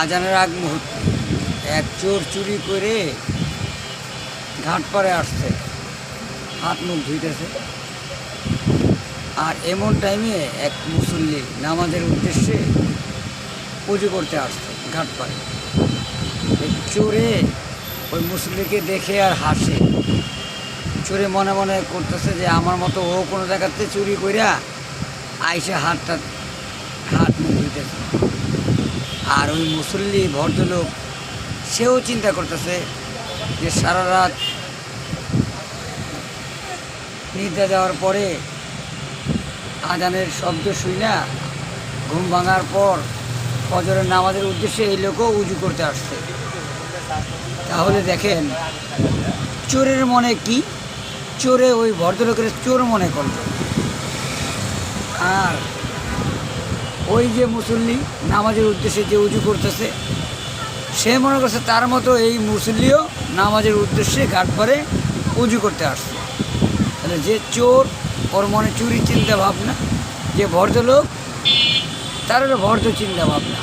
আজানের আগ মুহূর্তে। এক চোর চুরি করে ঘাট পাড়ে আসছে। হাত মুখ ধুইতেছে। আর এমন টাইমে এক মুসল্লি নামাজের উদ্দেশ্যে পুজো করতে আসছে ঘাট এই চোরে ওই মুসল্লিকে দেখে আর হাসে। চোরে মনে মনে করতেছে যে, আমার মতো ও কোনো জায়গাতে চুরি করিয়া আইসে হাতটা, হাত মুখ ধুইতেছে। আর ওই মুসল্লি ভদ্রলোক, সেও চিন্তা করতেছে যে সারা রাত নিদ্রা যাওয়ার পরে আজানের শব্দ শুই না, ঘুম ভাঙার পর ফজরের নামাজের উদ্দেশ্যে এই লোকও উজু করতে আসছে। তাহলে দেখেন, চোরের মনে কি? চোরে ওই ভদ্রলোকের চোর মনে করল। আর ওই যে মুসল্লি নামাজের উদ্দেশ্যে যে উজু করতেছে, সে মনে করছে তার মতো এই মুসল্লিও নামাজের উদ্দেশ্যে ঘাট পরে উজু করতে আসছে। তাহলে যে চোর, ওর মনে চুরি চিন্তা ভাবনা, যে ভদ্রলোক, তার হলো ভদ্র চিন্তা ভাবনা।